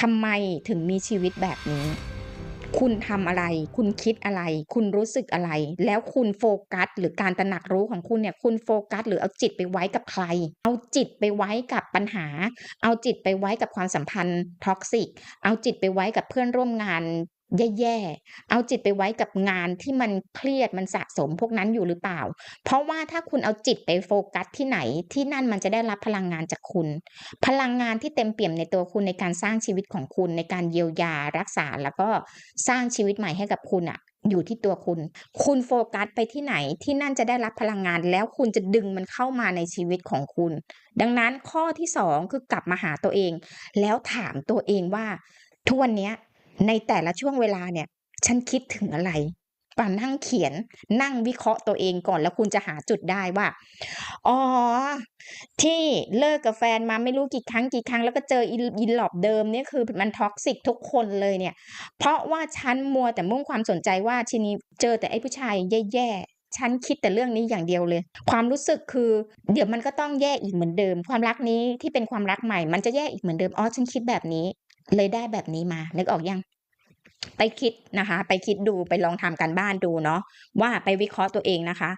ทำไมถึงมีชีวิตแบบนี้ คุณทำอะไร คุณคิดอะไร คุณรู้สึกอะไร แล้วคุณโฟกัส หรือการตระหนักรู้ของคุณเนี่ย คุณโฟกัส หรือเอาจิตไปไว้กับใคร เอาจิตไปไว้กับปัญหา เอาจิตไปไว้กับความสัมพันธ์ท็อกซิก เอาจิตไปไว้กับเพื่อนร่วมงาน แย่ๆ เอาจิตไปไว้กับงานที่มันเครียดมันสะสมพวกนั้นอยู่หรือเปล่า เพราะว่าถ้าคุณเอาจิตไปโฟกัสที่ไหน ที่นั่นมันจะได้รับพลังงานจากคุณ พลังงานที่เต็มเปี่ยมในตัวคุณในการสร้างชีวิตของคุณในการเยียวยารักษาแล้วก็สร้างชีวิตใหม่ให้กับคุณน่ะอยู่ที่ตัวคุณ คุณโฟกัสไปที่ไหนที่นั่นจะได้รับพลังงานแล้วคุณจะดึงมันเข้ามาในชีวิตของคุณ ดังนั้นข้อที่2คือกลับมาหาตัวเอง แล้วถามตัวเองว่าทุกวันนี้ ในแต่ละช่วงเวลาเนี่ย ฉันคิดถึงอะไร?มานั่งเขียนนั่งวิเคราะห์ตัวเองก่อนแล้วคุณจะหาจุดได้ว่า อ๋อ ที่เลิกกับแฟนมาไม่รู้กี่ครั้งกี่ครั้ง แล้วก็เจออีอีหลอบเดิมเนี่ยคือมัน toxic ทุกคนเลยเนี่ย เพราะว่าฉันมัวแต่มุ่งความสนใจว่าทีนี้เจอแต่ไอ้ผู้ชายแย่ๆ ฉันคิดแต่เรื่องนี้อย่างเดียวเลย ความรู้สึกคือ เดี๋ยวมันก็ต้องแย่อีกเหมือนเดิม ความรักนี้ที่เป็นความรักใหม่ มันจะแย่อีกเหมือนเดิมอ๋อฉันคิดแบบนี้ เลยได้แบบนี้มานึกออกยัง?ไปคิดนะคะ ไปคิดดูไปลองทำการบ้านดูเนาะว่าไปวิเคราะห์ตัวเองนะคะ